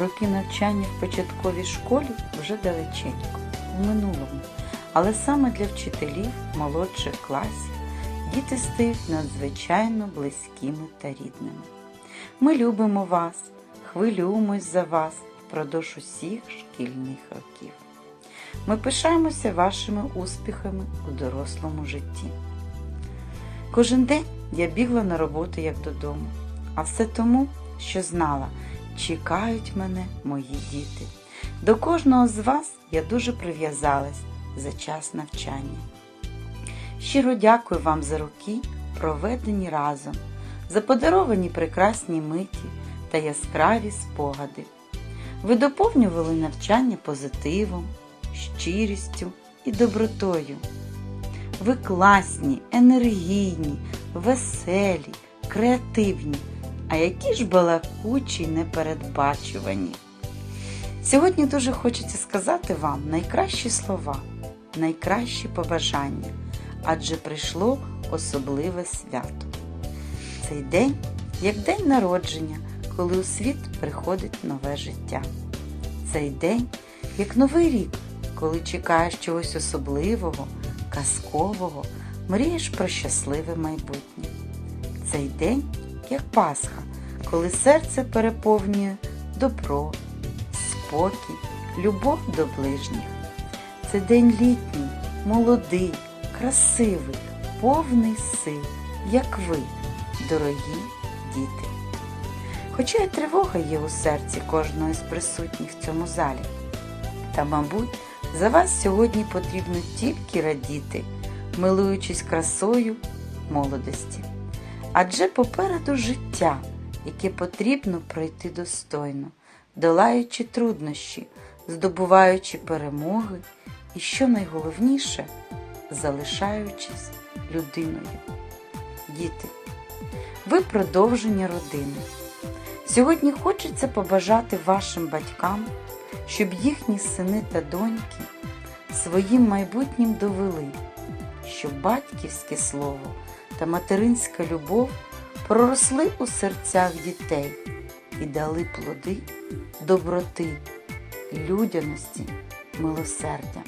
Роки навчання в початковій школі вже далеченько, в минулому. Але саме для вчителів молодших класів діти стають надзвичайно близькими та рідними. Ми любимо вас, хвилюємось за вас впродовж усіх шкільних років. Ми пишаємося вашими успіхами у дорослому житті. Кожен день я бігла на роботу як додому, а все тому, що знала, чекають мене мої діти. До кожного з вас я дуже прив'язалась за час навчання. Щиро дякую вам за роки, проведені разом, за подаровані прекрасні миті та яскраві спогади. Ви доповнювали навчання позитивом, щирістю і добротою. Ви класні, енергійні, веселі, креативні, а які ж балакучі непередбачувані. Сьогодні дуже хочеться сказати вам найкращі слова, найкращі побажання, адже прийшло особливе свято. Цей день як день народження, коли у світ приходить нове життя. Цей день як новий рік, коли чекаєш чогось особливого, казкового, мрієш про щасливе майбутнє. Цей день як Пасха, коли серце переповнює добро, спокій, любов до ближніх. Це день літній, молодий, красивий, повний сил, як ви, дорогі діти. Хоча й тривога є у серці кожного з присутніх в цьому залі. Та, мабуть, за вас сьогодні потрібно тільки радіти, милуючись красою молодості. Адже попереду життя, яке потрібно пройти достойно, долаючи труднощі, здобуваючи перемоги і, що найголовніше, залишаючись людиною. Діти, ви продовження родини. Сьогодні хочеться побажати вашим батькам, щоб їхні сини та доньки своїм майбутнім довели, що батьківське слово та материнська любов проросли у серцях дітей і дали плоди доброти, людяності, милосердя.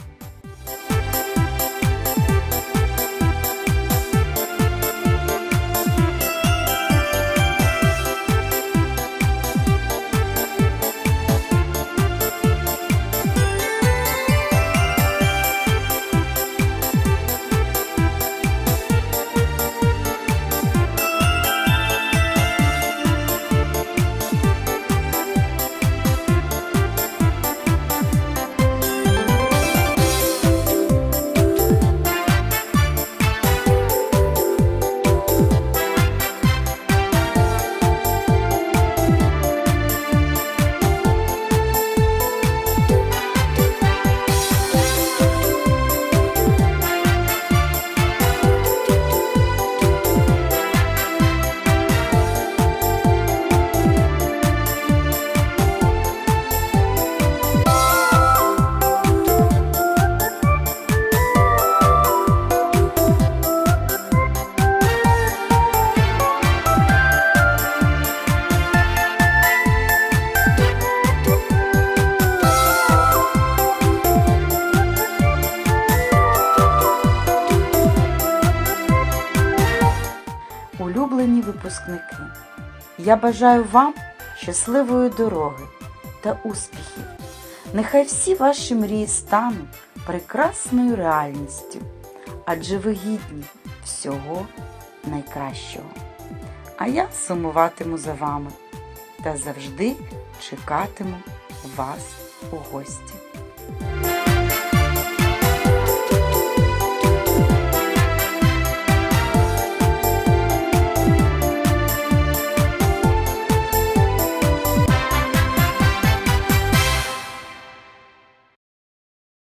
Випускники, я бажаю вам щасливої дороги та успіхів. Нехай всі ваші мрії стануть прекрасною реальністю, адже ви гідні всього найкращого. А я сумуватиму за вами та завжди чекатиму вас у гості.